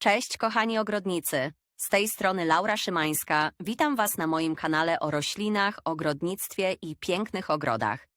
Cześć kochani ogrodnicy. Z tej strony Laura Szymańska. Witam Was na moim kanale o roślinach, ogrodnictwie i pięknych ogrodach.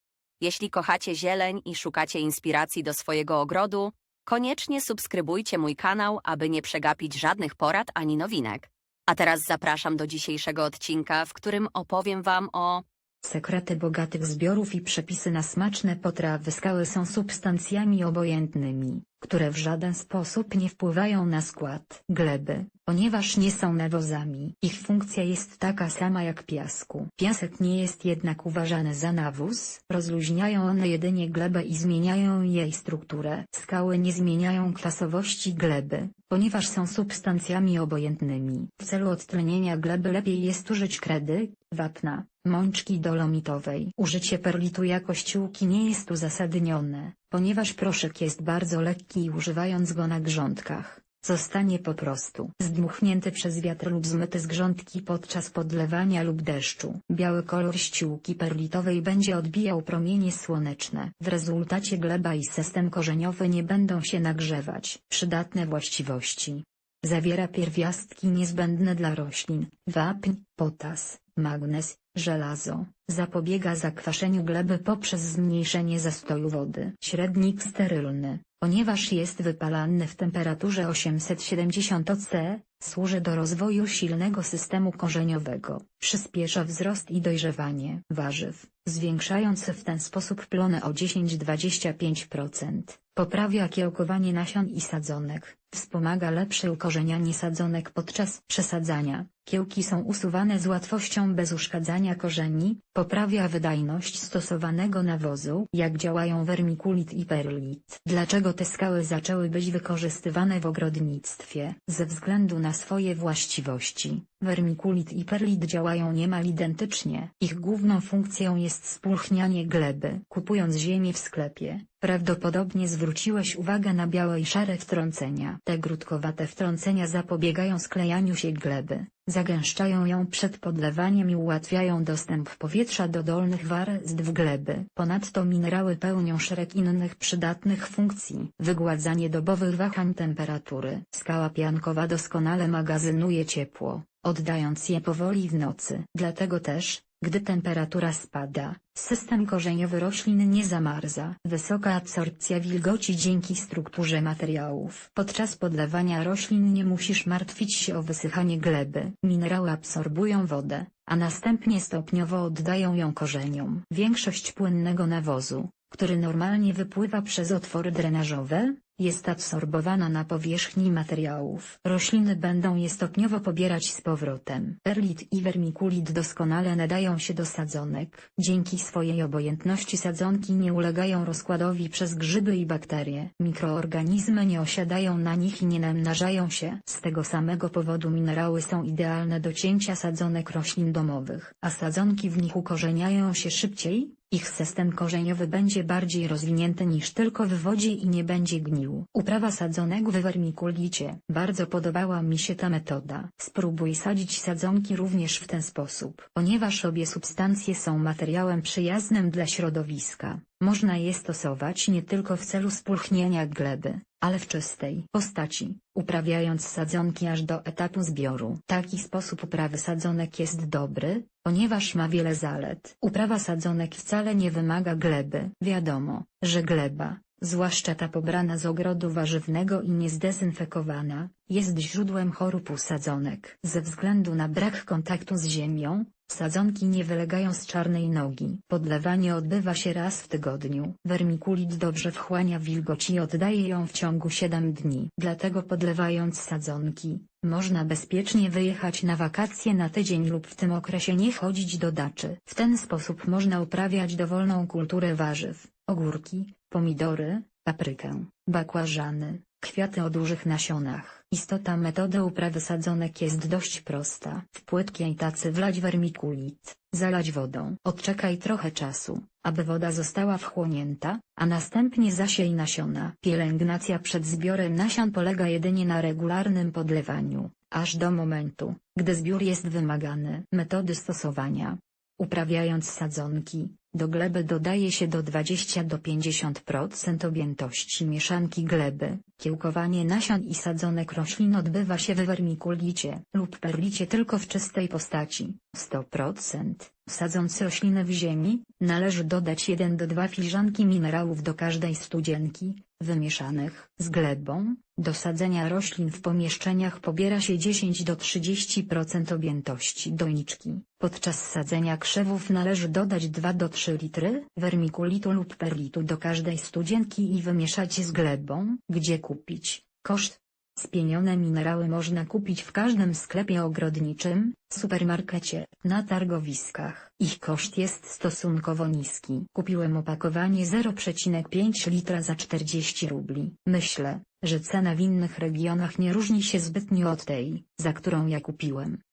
Jeśli kochacie zieleń i szukacie inspiracji do swojego ogrodu, koniecznie subskrybujcie mój kanał, aby nie przegapić żadnych porad ani nowinek. A teraz zapraszam do dzisiejszego odcinka, w którym opowiem Wam o Sekrety bogatych zbiorów i przepisy na smaczne potrawy skały są substancjami obojętnymi, które w żaden sposób nie wpływają na skład gleby, ponieważ nie są nawozami. Ich funkcja jest taka sama jak piasku. Piasek nie jest jednak uważany za nawóz, rozluźniają one jedynie glebę i zmieniają jej strukturę. Skały nie zmieniają klasowości gleby, ponieważ są substancjami obojętnymi. W celu odtlenienia gleby lepiej jest użyć kredy, wapna, mączki dolomitowej. Użycie perlitu jako ściółki nie jest uzasadnione, ponieważ proszek jest bardzo lekki i używając go na grządkach, zostanie po prostu zdmuchnięty przez wiatr lub zmyty z grządki podczas podlewania lub deszczu. Biały kolor ściółki perlitowej będzie odbijał promienie słoneczne. W rezultacie gleba i system korzeniowy nie będą się nagrzewać. Przydatne właściwości. Zawiera pierwiastki niezbędne dla roślin, wapń, potas, magnez, żelazo, zapobiega zakwaszeniu gleby poprzez zmniejszenie zastoju wody. Średnik sterylny, ponieważ jest wypalany w temperaturze 870 C, służy do rozwoju silnego systemu korzeniowego, przyspiesza wzrost i dojrzewanie warzyw, zwiększając w ten sposób plony o 10-25%. Poprawia kiełkowanie nasion i sadzonek, wspomaga lepsze ukorzenianie sadzonek podczas przesadzania. Kiełki są usuwane z łatwością bez uszkadzania korzeni, poprawia wydajność stosowanego nawozu. Jak działają wermikulit i perlit? Dlaczego te skały zaczęły być wykorzystywane w ogrodnictwie? Ze względu na swoje właściwości, wermikulit i perlit działają niemal identycznie. Ich główną funkcją jest spulchnianie gleby. Kupując ziemię w sklepie, prawdopodobnie zwróciłeś uwagę na białe i szare wtrącenia. Te grudkowate wtrącenia zapobiegają sklejaniu się gleby, zagęszczają ją przed podlewaniem i ułatwiają dostęp powietrza do dolnych warstw gleby. Ponadto minerały pełnią szereg innych przydatnych funkcji. Wygładzanie dobowych wahań temperatury. Skała piankowa doskonale magazynuje ciepło, oddając je powoli w nocy. Dlatego też, gdy temperatura spada, system korzeniowy roślin nie zamarza. Wysoka absorpcja wilgoci dzięki strukturze materiałów. Podczas podlewania roślin nie musisz martwić się o wysychanie gleby. Minerały absorbują wodę, a następnie stopniowo oddają ją korzeniom. Większość płynnego nawozu, który normalnie wypływa przez otwory drenażowe, jest absorbowana na powierzchni materiałów. Rośliny będą je stopniowo pobierać z powrotem. Perlit i wermikulit doskonale nadają się do sadzonek. Dzięki swojej obojętności sadzonki nie ulegają rozkładowi przez grzyby i bakterie. Mikroorganizmy nie osiadają na nich i nie namnażają się. Z tego samego powodu minerały są idealne do cięcia sadzonek roślin domowych. A sadzonki w nich ukorzeniają się szybciej, ich system korzeniowy będzie bardziej rozwinięty niż tylko w wodzie i nie będzie gnił. Uprawa sadzonek w wermikulicie. Bardzo podobała mi się ta metoda. Spróbuj sadzić sadzonki również w ten sposób. Ponieważ obie substancje są materiałem przyjaznym dla środowiska, można je stosować nie tylko w celu spulchnienia gleby, ale w czystej postaci, uprawiając sadzonki aż do etapu zbioru. Taki sposób uprawy sadzonek jest dobry, ponieważ ma wiele zalet. Uprawa sadzonek wcale nie wymaga gleby. Wiadomo, że gleba, zwłaszcza ta pobrana z ogrodu warzywnego i niezdezynfekowana, jest źródłem chorób u sadzonek. Ze względu na brak kontaktu z ziemią, Sadzonki nie wylegają z czarnej nogi. Podlewanie odbywa się raz w tygodniu. Wermikulit dobrze wchłania wilgoć i oddaje ją w ciągu 7 dni. Dlatego podlewając sadzonki, można bezpiecznie wyjechać na wakacje na tydzień lub w tym okresie nie chodzić do daczy. W ten sposób można uprawiać dowolną kulturę warzyw, ogórki, pomidory, paprykę, bakłażany, kwiaty o dużych nasionach. Istota metody uprawy sadzonek jest dość prosta. W płytkiej tacy wlać wermikulit, zalać wodą. Odczekaj trochę czasu, aby woda została wchłonięta, a następnie zasiej nasiona. Pielęgnacja przed zbiorem nasion polega jedynie na regularnym podlewaniu, aż do momentu, gdy zbiór jest wymagany. Metody stosowania Uprawiając sadzonki, Do gleby dodaje się do 20 do 50% objętości mieszanki gleby. Kiełkowanie nasion i sadzonek roślin odbywa się w wermikulicie lub perlicie tylko w czystej postaci. 100%. Sadząc rośliny w ziemi, należy dodać 1 do 2 filiżanki minerałów do każdej studzienki, wymieszanych z glebą. Do sadzenia roślin w pomieszczeniach pobiera się 10 do 30% objętości doniczki. Podczas sadzenia krzewów należy dodać 2 do 3 litry wermikulitu lub perlitu do każdej studzienki i wymieszać z glebą. Gdzie kupić? Koszt Spienione minerały można kupić w każdym sklepie ogrodniczym, supermarkecie, na targowiskach. Ich koszt jest stosunkowo niski. Kupiłem opakowanie 0,5 litra za 40 rubli. Myślę, że cena w innych regionach nie różni się zbytnio od tej, za którą ja kupiłem.